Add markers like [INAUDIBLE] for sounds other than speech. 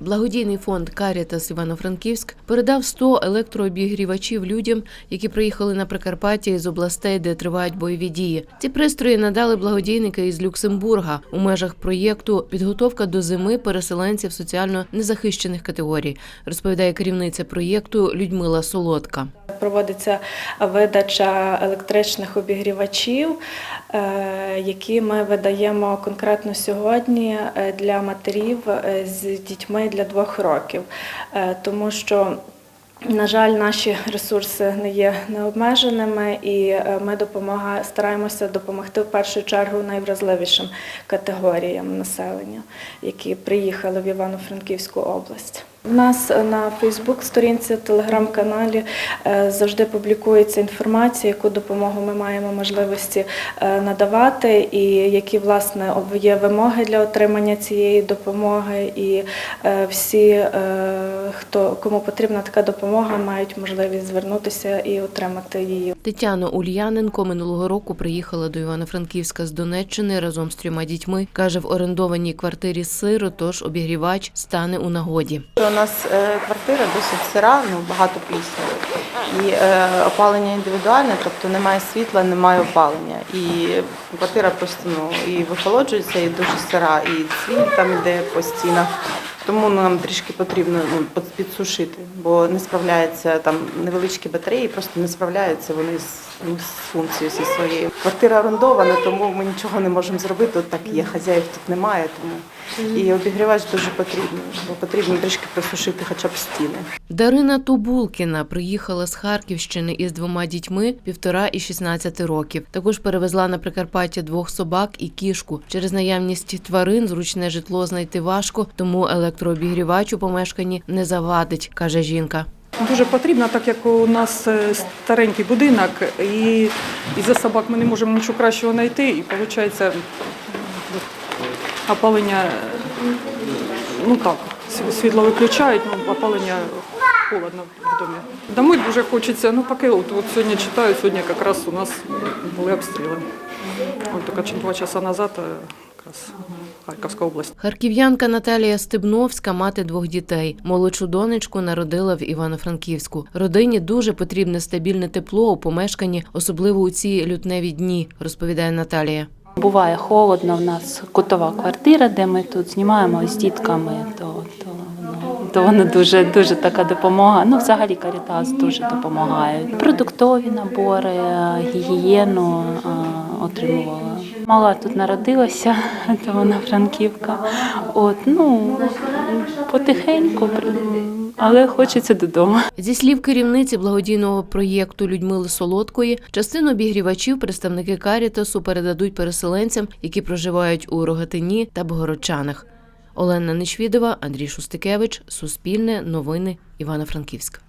Благодійний фонд Карітас Івано-Франківськ передав 100 електрообігрівачів людям, які приїхали на Прикарпаття із областей, де тривають бойові дії. Ці пристрої надали благодійники із Люксембурга у межах проєкту Підготовка до зими переселенців соціально незахищених категорій, розповідає керівниця проєкту Людмила Солодка. Проводиться видача електричних обігрівачів, е, які ми видаємо конкретно сьогодні е, для матерів е, з дітьми для двох років, тому що. На жаль, наші ресурси не є необмеженими, і ми допомага, стараємося допомогти в першу чергу найвразливішим категоріям населення, які приїхали в Івано-Франківську область. У нас на Фейсбук-сторінці, телеграм-каналі е, завжди публікується інформація, яку допомогу ми маємо можливості е, надавати, і які власне є вимоги для отримання цієї допомоги. І е, всі, е, хто кому потрібна така допомога, мають можливість звернутися і отримати її. Тетяна Ульяненко минулого року приїхала до Івано-Франківська з Донеччини разом з трьома дітьми. каже, в орендованій квартирі сиро, тож обігрівач стане у нагоді. У нас е, квартира досить сира, ну багато плісняви. І е, опалення індивідуальне, тобто немає світла, немає опалення. І квартира просто ну, і вихолоджується, і дуже сира, і цвіль там іде по стінах. Тому нам трішки потрібно ну, підсушити, бо не справляються там невеличкі батареї, просто не справляються вони з, ну, з функцією зі своєю. Квартира орендована, тому ми нічого не можемо зробити. От так є, хазяїв тут немає, тому і обігрівач дуже потрібний, бо потрібно трішки просушити хоча б стіни. Дарина Тубулкіна приїхала з Харківщини із двома дітьми півтора і 16 років. Також перевезла на Прикарпаття двох собак і кішку. Через наявність тварин зручне житло знайти важко, тому електрообігрівач у помешканні не завадить, каже жінка. Дуже потрібно, так як у нас е, старенький будинок, і, і за собак ми не можемо нічого кращого знайти, і виходить опалення, ну так, світло виключають, ну опалення холодно в домі. Домой дуже хочеться, ну поки от, от сьогодні читаю, сьогодні якраз у нас були обстріли. От тільки два часа назад е, якраз Харківська область. Харків'янка Наталія Стебновська, мати двох дітей. Молодшу донечку народила в Івано-Франківську. Родині дуже потрібне стабільне тепло у помешканні, особливо у ці лютневі дні, розповідає Наталія. Буває холодно, в нас кутова квартира, де ми тут знімаємо з дітками, то, то, ну то вона дуже, дуже така допомога. Ну, взагалі Карітас дуже допомагає. Продуктові набори, гігієну отримувала. Мала тут народилася, [LAUGHS] то вона франківка. От, ну, потихеньку, але хочеться додому. Зі слів керівниці благодійного проєкту Людмили Солодкої, частину обігрівачів представники Карітасу передадуть переселенцям, які проживають у Рогатині та Богородчанах. Олена Нечвідова, Андрій Шустикевич, Суспільне, Новини, Івано-Франківськ.